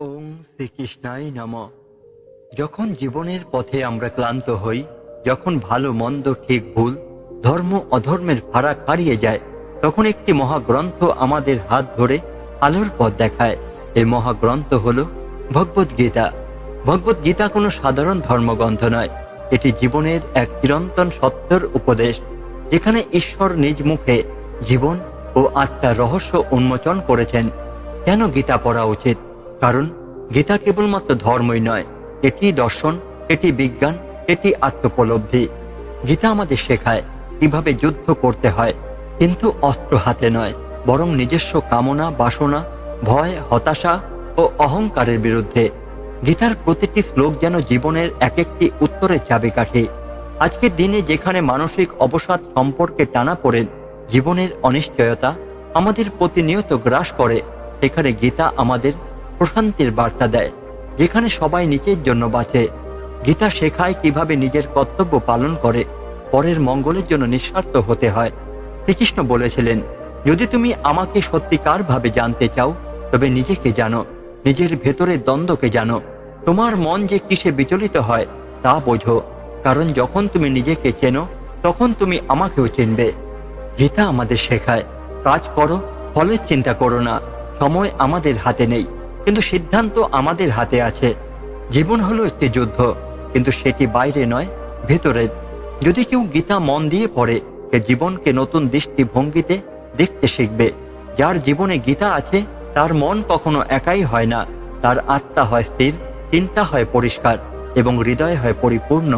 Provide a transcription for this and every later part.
ওং শ্রীকৃষ্ণায় নম। যখন জীবনের পথে আমরা ক্লান্ত হই, যখন ভালো মন্দ ঠিক ভুল, ধর্ম অধর্মের ফারাক হারিয়ে যায়, তখন একটি মহাগ্রন্থ আমাদের হাত ধরে আলোর পথ দেখায়। এই মহাগ্রন্থ হল ভগবত গীতা। ভগবত গীতা কোনো সাধারণ ধর্মগ্রন্থ নয়। এটি জীবনের এক চিরন্তন সত্যর উপদেশ, যেখানে ঈশ্বর নিজ মুখে জীবন ও আত্মার রহস্য উন্মোচন করেছেন। কেন গীতা পড়া উচিত? কারণ গীতা কেবলমাত্র ধর্মই নয়, এটি দর্শন, এটি বিজ্ঞান, এটি আত্মোপলব্ধি। গীতা আমাদের শেখায় কীভাবে যুদ্ধ করতে হয়, কিন্তু অস্ত্র হাতে নয়, বরং নিজস্ব কামনা, বাসনা, ভয়, হতাশা ও অহংকারের বিরুদ্ধে। গীতার প্রতিটি শ্লোক যেন জীবনের এক একটি উত্তরের চাবিকাঠি। আজকের দিনে যেখানে মানসিক অবসাদ সম্পর্কে টানা পড়ে, জীবনের অনিশ্চয়তা আমাদের প্রতিনিয়ত গ্রাস করে, সেখানে গীতা আমাদের প্রশান্তির বার্তা দেয়, যেখানে সবাই নিজের জন্য বাঁচে। গীতা শেখায় কীভাবে নিজের কর্তব্য পালন করে, পরের মঙ্গলের জন্য নিঃস্বার্থ হতে হয়। শ্রীকৃষ্ণ বলেছিলেন, যদি তুমি আমাকে সত্যিকার ভাবে জানতে চাও, তবে নিজেকে জানো, নিজের ভেতরের দ্বন্দ্বকে জানো। তোমার মন যে কিসে বিচলিত হয়, তা বোঝো, কারণ যখন তুমি নিজেকে চেনো, তখন তুমি আমাকেও চিনবে। গীতা আমাদের শেখায়, কাজ করো, ফলের চিন্তা করো না, সময় আমাদের হাতে নেই। কিন্তু সিদ্ধান্ত আমাদের হাতে আছে। জীবন হলো একটি যুদ্ধ, কিন্তু সেটি বাইরে নয় ভেতরের যদি কেউ গীতা মন দিয়ে পড়ে, সে জীবনকে নতুন দৃষ্টিভঙ্গিতে দেখতে শিখবে। যার জীবনে গীতা আছে, তার মন কখনো একাই হয় না। তার আত্মা হয় স্থির, চিন্তা হয় পরিষ্কার, এবং হৃদয় হয় পরিপূর্ণ।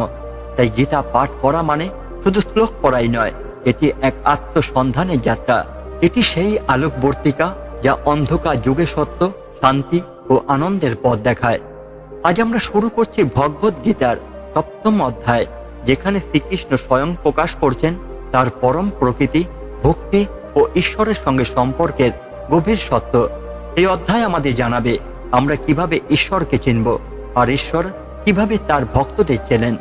তাই গীতা পাঠ করা মানে শুধু শ্লোক পড়াই নয়, এটি এক আত্মসন্ধানের যাত্রা। এটি সেই আলোকবর্তিকা যা অন্ধকার যুগে সত্য শান্তি ও আনন্দের পথ দেখায়। আজ আমরা শুরু করছি ভগবত গীতার সপ্তম অধ্যায়, যেখানে শ্রীকৃষ্ণ স্বয়ং প্রকাশ করছেন তার পরম প্রকৃতি, ভক্তি ও ঈশ্বরের সঙ্গে সম্পর্কের গভীর সত্য। এই অধ্যায় আমাদের জানাবে, আমরা কীভাবে ঈশ্বরকে চিনব আর ঈশ্বর কীভাবে তার ভক্তদের চেনেন।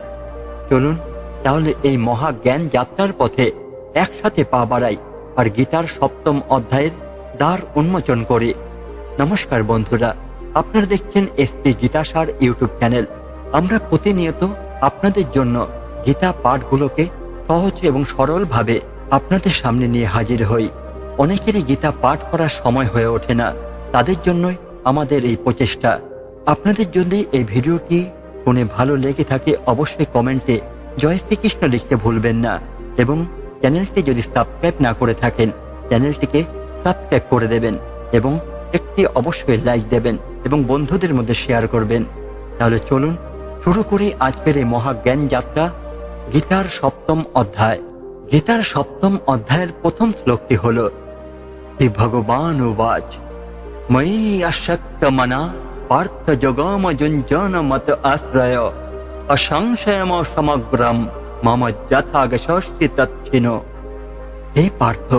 চলুন, তাহলে এই মহা জ্ঞান যাত্রার পথে একসাথে পা বাড়াই আর গীতার সপ্তম অধ্যায়ের দ্বার উন্মোচন করি। নমস্কার বন্ধুরা, আপনারা দেখছেন এসপি গীতাসার ইউটিউব চ্যানেল। আমরা প্রতিনিয়ত আপনাদের জন্য গীতা পাঠগুলোকে সহজ এবং সরলভাবে আপনাদের সামনে নিয়ে হাজির হই। অনেকেরই গীতা পাঠ করার সময় হয়ে ওঠে না, তাদের জন্যই আমাদের এই প্রচেষ্টা। আপনাদের জন্য এই ভিডিওটি শুনে ভালো লেগে থাকে, অবশ্যই কমেন্টে জয় শ্রীকৃষ্ণ লিখতে ভুলবেন না এবং চ্যানেলটি যদি সাবস্ক্রাইব না করে থাকেন, চ্যানেলটিকে সাবস্ক্রাইব করে দেবেন এবং একটি অবশ্যই লাইক দেবেন এবং বন্ধুদের মধ্যে শেয়ার করবেন। তাহলে চলুন শুরু করি আজকের এই মহাজ্ঞান যাত্রা, গীতার সপ্তম অধ্যায়। গীতার সপ্তম অধ্যায়ের প্রথম শ্লোকটি হল ভগবান উবাচ ময়ী আসক্ত মনা পার্থ যুঞ্জন মত আশ্রয়, অসংশয়ম সমগ্রম মম যথাগশস্তি তচ্ছিন হে পার্থ,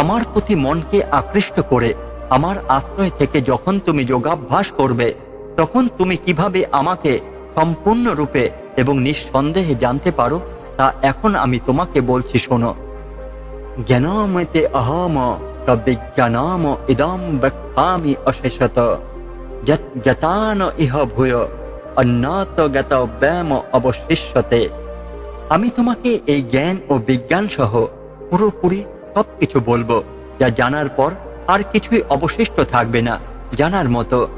আমার প্রতি মনকে আকৃষ্ট করে আমার আশ্রয় থেকে যখন তুমি যোগাভ্যাস করবে, তখন তুমি কীভাবে আমাকে সম্পূর্ণরূপে এবং নিঃসন্দেহে জানতে পারো, তা এখন আমি তোমাকে বলছি শোনো। জ্ঞানমতে অহম বিজ্ঞানম ইদম বক্তামি অশেষত যতান ইহ ভূয় অন্যত জ্ঞাত ব্যায়াম অবশিষ্যতে। আমি তোমাকে এই জ্ঞান ও বিজ্ঞান সহ পুরোপুরি সবকিছু বলব, যা জানার পর আর কিছুই অবশিষ্ট থাকবে না, জানার মতো।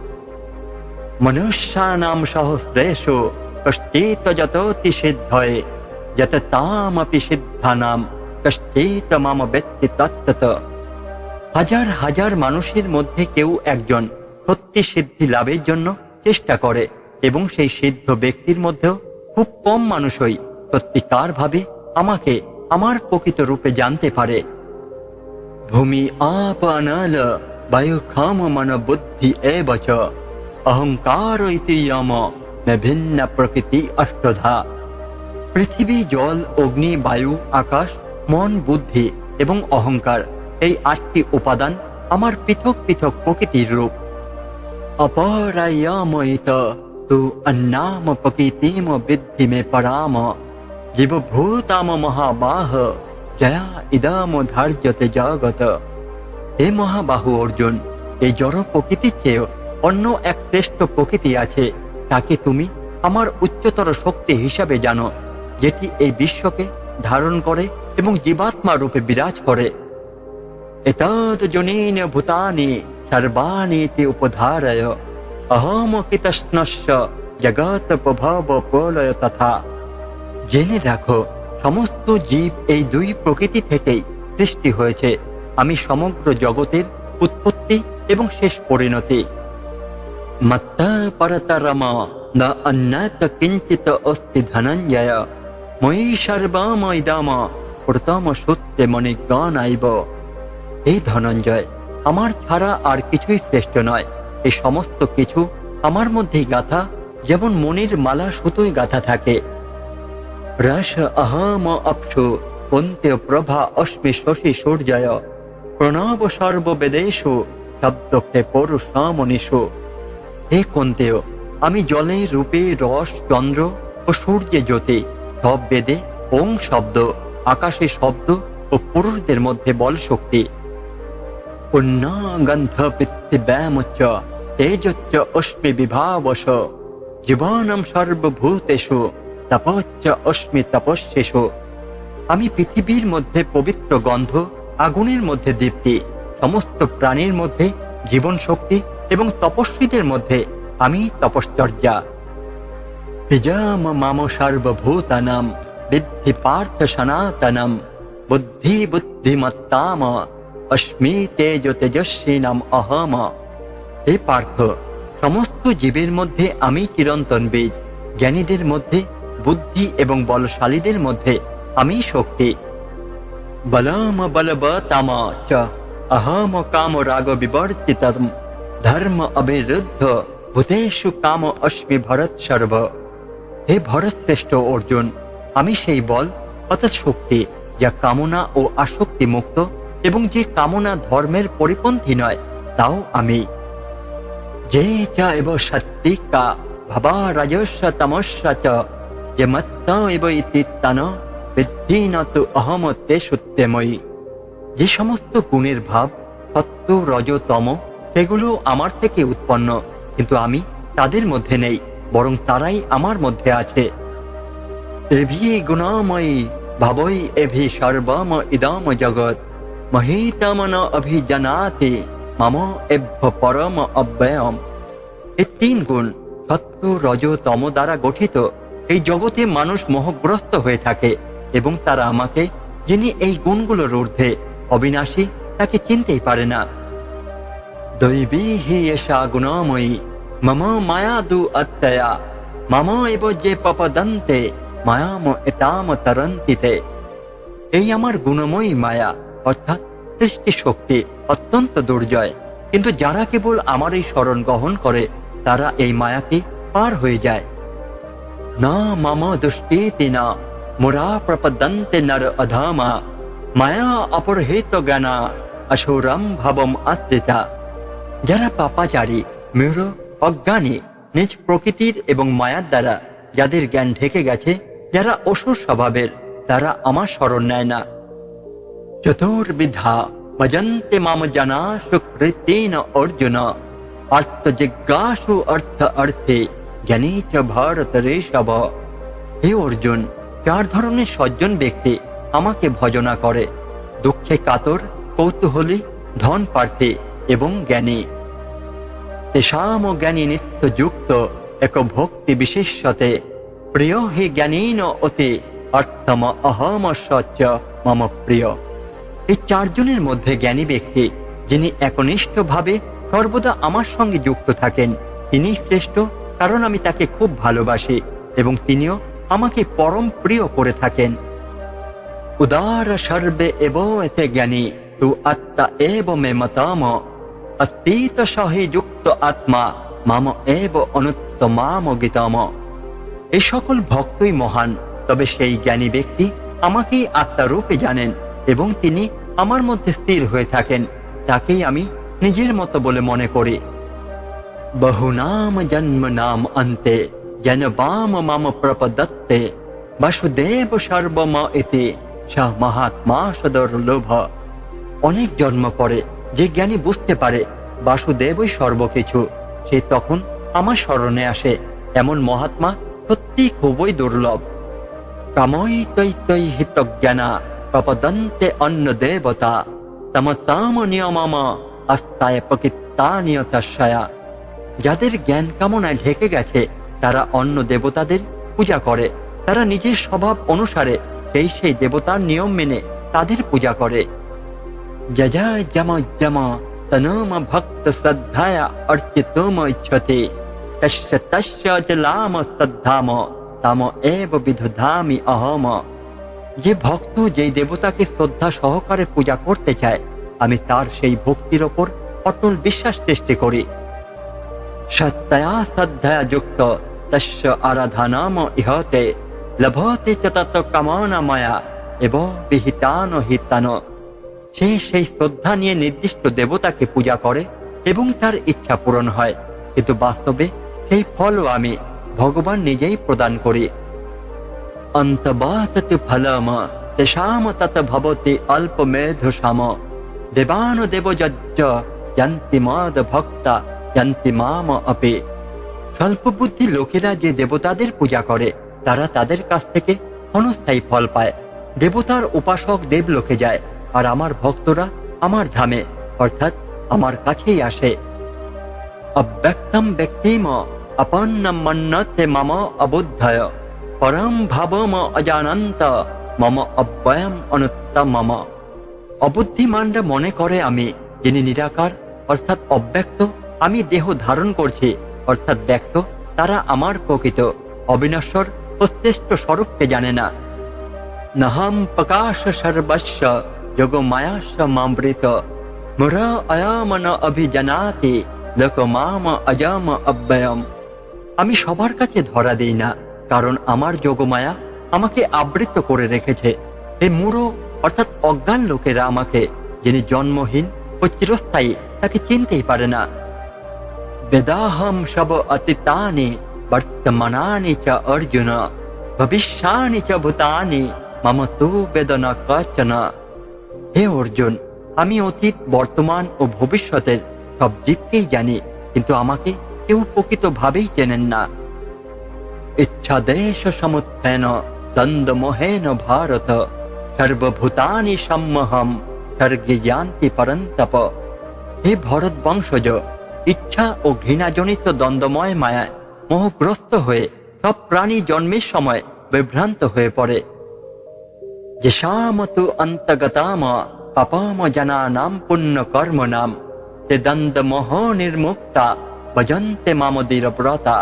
মনুষ্যানাম সহস্রেষু কষ্টিত যততি সিদ্ধয়ে, যত তামপি সিদ্ধানাম কষ্টিত মাম ব্যক্তি তত্ত্বত। হাজার হাজার মানুষের মধ্যে কেউ একজন সত্যি সিদ্ধি লাভের জন্য চেষ্টা করে, এবং সেই সিদ্ধ ব্যক্তির মধ্যেও খুব কম মানুষই সত্যিকার ভাবে আমাকে, আমার প্রকৃত রূপে জানতে পারে। ভূমি অনল বায়ু খাম মন বুদ্ধি এবচ অহংকার ইতি যম ভিন্ন প্রকৃতি অষ্টধা পৃথিবী জল অগ্নি বায়ু আকাশ মন বুদ্ধি এবং অহংকার এই আটটি উপাদান আমার পৃথক পৃথক প্রকৃতির রূপ। অপরায়াময়িত তু অন্নাম প্রকৃতিম বিদ্ধি মে পরাম। জীবভূতাম মহাবাহ। জয়া ইদাম ধার্যতে জগত। হে মহাবাহু অর্জুন, এই জড় প্রকৃতির চেয়ে অন্য এক শ্রেষ্ঠ প্রকৃতি আছে, তাকে তুমি আমার উচ্চতর শক্তি হিসাবে জানো, যেটি এই বিশ্বকে ধারণ করে এবং জীবাত্মা রূপে বিরাজ করে। এতদ জনীন ভূতানি সর্বাণীতি উপধারয়, অহম জগৎ প্রভব প্রলয় তথা। জেনে রাখো সমস্ত জীব এই দুই প্রকৃতি থেকেই সৃষ্টি হয়েছে। আমি সমগ্র জগতের উৎপত্তি এবং শেষ পরিণতি। মত্তা পরতরম, ন অন্যত কিঞ্চিত অস্তি ধনঞ্জয়। মই সর্বময়দাম প্রথম সূত্রে মনে জ্ঞান আইব এই ধনঞ্জয়, আমার ছাড়া আর কিছুই শ্রেষ্ঠ নয়। এই সমস্ত কিছু আমার মধ্যেই গাথা, যেমন মনের মালা সুতোয় গাথা থাকে। রস অহম অপসু পন্তে প্রভা অস্মি শশী সূর্যয় প্রণব সর্ববেদেশু শব্দকে পৌরুষামনিষু হে কন্তেয় আমি জলে রূপে রস চন্দ্র ও সূর্যে জ্যোতি সব বেদে ওং শব্দ আকাশে শব্দ ও পুরুষদের মধ্যে বল শক্তি। পুণ্যগন্ধ পৃথিব্যামুচ্চ তেজচ্চ অস্মি বিভাবশ জীবনম সর্বভূতেষু তপচ্চ অস্মি তপস্যেষু আমি পৃথিবীর মধ্যে পবিত্র গন্ধ, আগুনের মধ্যে দীপ্তি, সমস্ত প্রাণীর মধ্যে জীবন শক্তি এবং তপস্বীদের মধ্যে আমি তপশ্চর্যা। বিজাম মাম সর্বভূতানাম, বিদ্ধি পার্থ সনাতনম, বুদ্ধি বুদ্ধিমত্তাম, অস্মি তেজ তেজস্বী নাম অহম। হে পার্থ, সমস্ত জীবের মধ্যে আমি চিরন্তন বীজ, জ্ঞানীদের মধ্যে বুদ্ধি এবং বলশালীদের মধ্যে আমি শক্তি। বলম বলবতম চ অহম কাম রাগ বিবর্তিতম, ধর্ম অবিরুদ্ধ, ভূতেষু কাম অস্মি ভরত সর্ব। হে ভরত শ্রেষ্ঠ অর্জুন, আমি সেই বল, অর্থাৎ শক্তি, যা কামনা ও আসক্তি মুক্ত এবং যে কামনা ধর্মের পরিপন্থী নয়, তাও আমি। যে চ এব সত্তিকা ভবা রাজস্ব তমস্য চ মত্ত এব ইতি তন বিদ্ধি ন অহম তে সত্যময়ী যে সমস্ত গুণের ভাব সত্য রজতম সেগুলো আমার থেকে উৎপন্ন, কিন্তু আমি তাদের মধ্যে নেই, বরং তারাই আমার মধ্যে আছে। ত্রিভি গুণময়ী ভাবই এভি সর্বম ইদম জগৎ। মহিতম ন অভিজানাতে, মম এভ্য পরম অব্যয়ম। এই তিন গুণ সত্য রজ, তম দ্বারা গঠিত এই জগতে মানুষ মোহগ্রস্ত হয়ে থাকে এবং তারা আমাকে, যিনি এই গুণগুলোর ঊর্ধ্বে, অবিনাশী, তাকে চিনতেই পারে না। দৈবী হি এষা গুণময়ী, মম মায়া দু মম এব যে পপদন্তে, মায়াম এতাম তরন্তিতে। এই আমার গুণময়ী মায়া, অর্থাৎ সৃষ্টি শক্তি অত্যন্ত দুর্জয়। কিন্তু যারা কেবল আমার এই স্মরণ গ্রহণ করে, তারা এই মায়াকে পার হয়ে যায়। না মম দুষ্কৃতি না মুরা প্রপদন্তে নর অধামা মায়া অপরহিত জ্ঞানা অসুরম ভাবম আত্রিতা যারা পাপাচারী মেঢ় অজ্ঞানী নিজ প্রকৃতির এবং মায়ার দ্বারা যাদের জ্ঞান ঢেকে গেছে, যারা অসুর স্বভাবের, তারা আমার স্মরণ নেয় না। চতুর্বিধা, ভজন্তে মাম জানা সুকৃতেন অর্জুন অর্থ জিজ্ঞাসু অর্থ অর্থে। জ্ঞানী চ ভারত ঋষভ হে অর্জুন, চার ধরনের সজ্জন ব্যক্তি আমাকে ভজনা করে। দুঃখে কাতর, কৌতূহলী, ধন প্রার্থী এবং জ্ঞানী। তেষাম জ্ঞানী নিত্য যুক্ত, এক ভক্তি বিশেষতে প্রিয় হে জ্ঞানীন অতি, অর্থম অহম সচ্চ মম প্রিয়। এই চারজনের মধ্যে জ্ঞানী ব্যক্তি, যিনি একনিষ্ঠভাবে সর্বদা আমার সঙ্গে যুক্ত থাকেন, তিনি শ্রেষ্ঠ কারণ আমি তাকে খুব ভালোবাসি এবং তিনিও আমাকে পরম প্রিয় করে থাকেন। উদার সর্বে এব এতে জ্ঞানী, তু আত্মা এব মে মতাম, অতীত সহে যুক্ত আত্মা, মাম এব অনুত্তমাম গীতম। এ সকল ভক্তই মহান, তবে সেই জ্ঞানী ব্যক্তি আমাকেই আত্মারূপে জানেন এবং তিনি আমার মধ্যে স্থির হয়ে থাকেন, তাকেই আমি নিজের মতো বলে মনে করি। বহুনাম জন্ম নাম অন্তে জন বাম মাম প্রপদত্তে বাসুদেব সর্বম এতে অনেক জন্ম পরে যে জ্ঞানী বুঝতে পারে বাসুদেবই সর্বকিছু, সে তখন আমার স্মরণে আসে, এমন মহাত্মা সত্যি খুবই দুর্লভ। কামই তৈ তৈ হিতজ্ঞানা, প্রপদন্তে অন্য দেবতা তম তাম নিয়মম, আস্তায় প্রকৃতানীয় তস্যয়া যাদের জ্ঞান কামনায় ঢেকে গেছে, তারা অন্য দেবতাদের পূজা করে। তারা নিজের স্বভাব অনুসারে সেই সেই দেবতার নিয়ম মেনে তাদের পূজা করে। যজা ভক্ত শ্রদ্ধায়া অর্চিতম তস্য অহম। যে ভক্ত যেই দেবতাকে শ্রদ্ধা সহকারে পূজা করতে চায়, আমি তার সেই ভক্তির ওপর অটল বিশ্বাস সৃষ্টি করি। সত্যয়া শ্রদ্ধয়া যুক্ত, তস্য আরাধনাম ইহতে, লভতে চ তত কামনা মায়া এব বিহিতান হিতান। সে সেই শ্রদ্ধা নিয়ে নির্দিষ্ট দেবতাকে পূজা করে এবং তার ইচ্ছা পূরণ হয়। কিন্তু বাস্তবে সেই ফলও আমি ভগবান নিজেই প্রদান করি। অন্তবাতত ফলম, তেষাম তত ভবতি অল্প মেধসাম দেবান দেবযজ্ঞ যন্তি মদ ভক্তা যন্তি মাম অপে। স্বল্প বুদ্ধি লোকেরা যে দেবতাদের পূজা করে, তারা তাদের কাছ থেকে ক্ষণস্থায়ী ফল পায়। দেবতার উপাসক দেবলোকে যায়, আর আমার ভক্তরা আমার ধামে, অর্থাৎ আমার কাছেই আসে। অব্যক্তম ব্যক্তিম আপন্নম মন্নতে মম অবুদ্ধয়, পরম ভাবম অজানন্ত, মম অব্যয়ম অনুত্তম মম। অবুদ্ধিমানরা মনে করে আমি, যিনি নিরাকার, অর্থাৎ অব্যক্ত আমি দেহ ধারণ করছি, অর্থাৎ ব্যক্ত তারা আমার প্রকৃত। অবিনশ্বর ও শ্রেষ্ঠ স্বরূপকে জানে না। নহম প্রকাশ সর্বস্ব, যোগ মায়াস্য মামৃত মুর অয়ামন অভিজানাতি, লোক মাম অজম অব্যয়ম। আমি সবার কাছে ধরা দেই না, কারণ আমার যোগমায়া আমাকে আবৃত করে রেখেছে। এই মূঢ়, অর্থাৎ অজ্ঞান লোকেরা আমাকে, যিনি জন্মহীন ও চিরস্থায়ী, তাকে চিনতেই পারে না। বেদাহম সব অতীতানি বর্তমানানি চ অর্জুন ভবিষ্যানি চ ভূতানি মম তু বেদনা কচন হে অর্জুন আমি অতীত, বর্তমান ও ভবিষ্যতের সব জীবকেই জানি, কিন্তু আমাকে কেউ প্রকৃতভাবেই চেনেন না। ইচ্ছা দেশ সমুত্থেন দ্বন্দ্ব মোহেন ভারত, সর্বভূতানি সম্মহম, স্বর্গে যান্তি পরন্তপ। হে ভরত বংশজ ইচ্ছা ও ঘৃণাজনিত দ্বন্দ্বময় মায়ায় মোহগ্রস্ত হয়ে সব প্রাণী জন্মের সময় বিভ্রান্ত হয়ে পড়ে। যে শামতু অন্তগতাম পাপাম জানা নাম পুণ্য কর্ম নাম তে দ্বন্দ্ব মোহ নির্মুক্তা মামদীর ব্রতা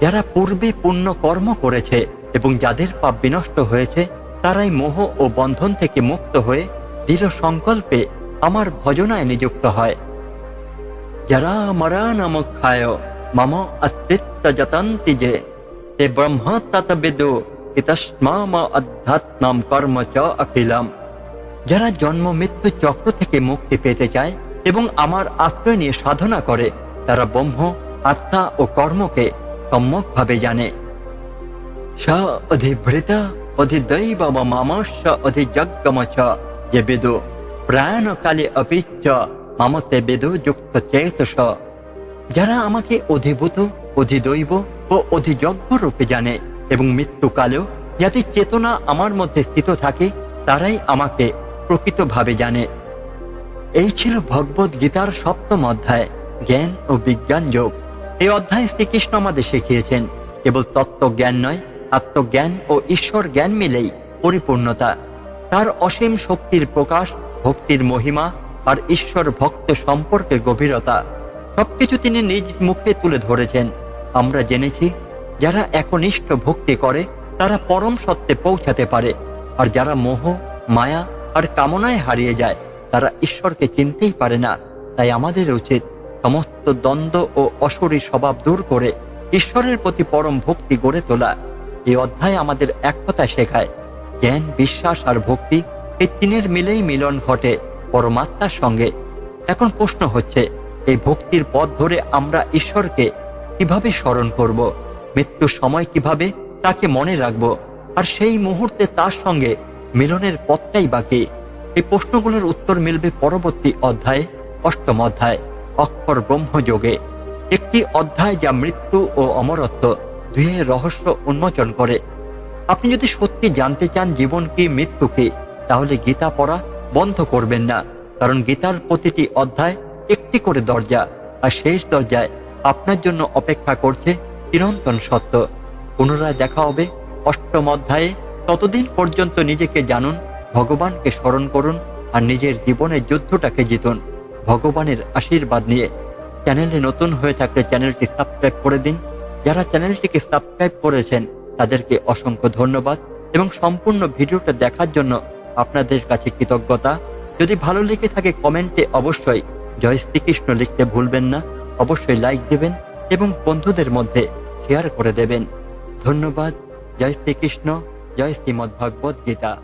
যারা পূর্বে পুণ্য কর্ম করেছে এবং যাদের পাপ বিনষ্ট হয়েছে, তারাই মোহ ও বন্ধন থেকে মুক্ত হয়ে দৃঢ় সংকল্পে আমার ভজনায় নিযুক্ত হয়। যারা মরানমুখায় মম অস্তিত্ব যতন্তি যে তে ব্রহ্ম ততবিদু ইতস্মাম অধ্যাত্মম কর্ম চ অখিলম যারা জন্ম মৃত্যু চক্র থেকে মুক্তি পেতে চায় এবং আমার আশ্রয় নিয়ে সাধনা করে, তারা ব্রহ্ম, আত্মা ও কর্মকে সম্যকভাবে জানে। স অধিভৃত, অধিদৈব মামস্য অধিযজ্ঞম চ, যে বেদু। প্রাণকালে অপিচ্চ মামতে বেদু যুক্ত চেতস। যারা আমাকে অধিভূত, অধিদৈব ও অধিযজ্ঞ রূপে জানে এবং মৃত্যুকালেও যাতে চেতনা আমার মধ্যে স্থিত থাকে, তারাই আমাকে প্রকৃতভাবে জানে। এই ছিল ভগবত গীতার সপ্তম অধ্যায়, জ্ঞান ও বিজ্ঞান যোগ। এই অধ্যায় শ্রীকৃষ্ণ আমাদের শিখিয়েছেন, কেবল তত্ত্ব জ্ঞান নয়, আত্মজ্ঞান ও ঈশ্বর জ্ঞান মিলেই পরিপূর্ণতা। তার অসীম শক্তির প্রকাশ, ভক্তির মহিমা আর ঈশ্বর ভক্ত সম্পর্কের গভীরতা, সবকিছু তিনি নিজ মুখে তুলে ধরেছেন। আমরা জেনেছি, যারা একনিষ্ঠ ভক্তি করে, তারা পরম সত্যে পৌঁছাতে পারে। আর যারা মোহ, মায়া আর কামনায় হারিয়ে যায়, তারা ঈশ্বরকে চিনতেই পারে না। তাই আমাদের উচিত সমস্ত দ্বন্দ্ব ও অসরী স্বভাব দূর করে ঈশ্বরের প্রতি পরম ভক্তি গড়ে তোলা। এই অধ্যায় আমাদের এক কথা শেখায়, জ্ঞান, বিশ্বাস আর ভক্তি এই তিনের মিলেই মিলন ঘটে। পরমাত্মার সঙ্গে। এখন প্রশ্ন হচ্ছে, এই ভক্তির পথ ধরে আমরা ঈশ্বরকে কীভাবে স্মরণ করব? মৃত্যুর সময় কীভাবে তাকে মনে রাখব? আর সেই মুহূর্তে তার সঙ্গে মিলনের পথটাই বাকি এই প্রশ্নগুলোর উত্তর মিলবে পরবর্তী অধ্যায়ে, অষ্টম অধ্যায়, অক্ষর ব্রহ্মযোগে। একটি অধ্যায় যা মৃত্যু ও অমরত্ব দুয়ের রহস্য উন্মোচন করে। আপনি যদি সত্যি জানতে চান জীবন কি, মৃত্যু কি, তাহলে গীতা পড়া বন্ধ করবেন না, কারণ গীতার প্রতিটি অধ্যায় একটি করে দরজা, আর শেষ দরজায় আপনার জন্য অপেক্ষা করছে চিরন্তন সত্য। পুনরায় দেখা হবে অষ্টম অধ্যায়ে। ততদিন পর্যন্ত নিজেকে জানুন, ভগবানকে স্মরণ করুন, আর নিজের জীবনের যুদ্ধটাকে জিতুন। ভগবানের আশীর্বাদ নিয়ে চ্যানেলে নতুন হয়ে থাকলে চ্যানেলটি সাবস্ক্রাইব করে দিন। যারা চ্যানেলটিকে সাবস্ক্রাইব করেছেন, তাদেরকে অসংখ্য ধন্যবাদ এবং সম্পূর্ণ ভিডিওটা দেখার জন্য আপনাদের কাছে কৃতজ্ঞতা। যদি ভালো লেগে থাকে কমেন্টে অবশ্যই জয় শ্রীকৃষ্ণ লিখতে ভুলবেন না। অবশ্যই লাইক দেবেন এবং বন্ধুদের মধ্যে শেয়ার করে দেবেন। ধন্যবাদ। জয় শ্রীকৃষ্ণ জয় শ্রীমদ্ ভগবত গীতা।